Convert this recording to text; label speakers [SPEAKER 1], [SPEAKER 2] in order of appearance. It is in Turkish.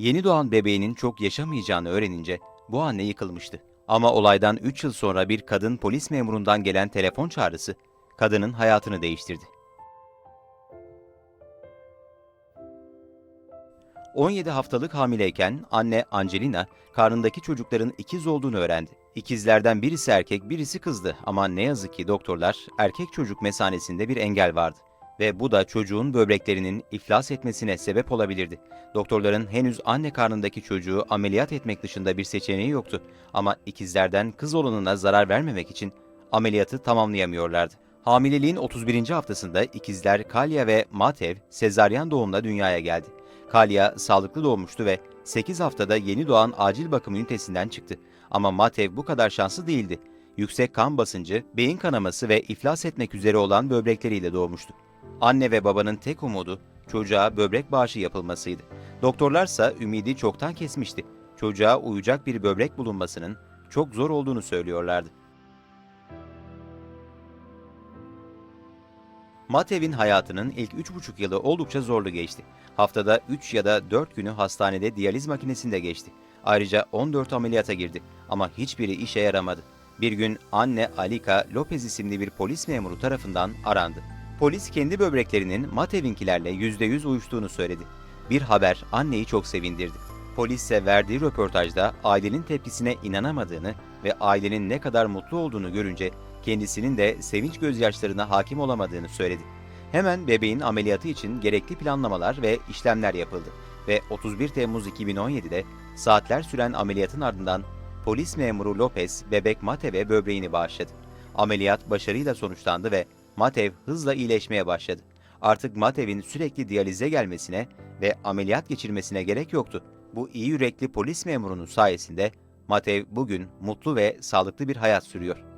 [SPEAKER 1] Yeni doğan bebeğinin çok yaşamayacağını öğrenince bu anne yıkılmıştı. Ama olaydan 3 yıl sonra bir kadın polis memurundan gelen telefon çağrısı kadının hayatını değiştirdi. 17 haftalık hamileyken anne Angelina karnındaki çocukların ikiz olduğunu öğrendi. İkizlerden birisi erkek, birisi kızdı ama ne yazık ki doktorlar erkek çocuk mesanesinde bir engel vardı ve bu da çocuğun böbreklerinin iflas etmesine sebep olabilirdi. Doktorların henüz anne karnındaki çocuğu ameliyat etmek dışında bir seçeneği yoktu ama ikizlerden kız olanına zarar vermemek için ameliyatı tamamlayamıyorlardı. Hamileliğin 31. haftasında ikizler Kalya ve Matev sezaryen doğumla dünyaya geldi. Kalya sağlıklı doğmuştu ve 8 haftada yeni doğan acil bakım ünitesinden çıktı. Ama Matev bu kadar şanslı değildi. Yüksek kan basıncı, beyin kanaması ve iflas etmek üzere olan böbrekleriyle doğmuştu. Anne ve babanın tek umudu çocuğa böbrek bağışı yapılmasıydı. Doktorlarsa ümidi çoktan kesmişti. Çocuğa uyacak bir böbrek bulunmasının çok zor olduğunu söylüyorlardı. Matev'in hayatının ilk 3,5 yılı oldukça zorlu geçti. Haftada 3 ya da 4 günü hastanede diyaliz makinesinde geçti. Ayrıca 14 ameliyata girdi ama hiçbiri işe yaramadı. Bir gün anne Alika Lopez isimli bir polis memuru tarafından arandı. Polis kendi böbreklerinin Matev'inkilerle %100 uyuştuğunu söyledi. Bir haber anneyi çok sevindirdi. Polis ise verdiği röportajda ailenin tepkisine inanamadığını ve ailenin ne kadar mutlu olduğunu görünce kendisinin de sevinç gözyaşlarına hakim olamadığını söyledi. Hemen bebeğin ameliyatı için gerekli planlamalar ve işlemler yapıldı ve 31 Temmuz 2017'de saatler süren ameliyatın ardından polis memuru Lopez bebek Matev'e böbreğini bağışladı. Ameliyat başarıyla sonuçlandı ve Matev hızla iyileşmeye başladı. Artık Matev'in sürekli diyalize gelmesine ve ameliyat geçirmesine gerek yoktu. Bu iyi yürekli polis memurunun sayesinde Matev bugün mutlu ve sağlıklı bir hayat sürüyor.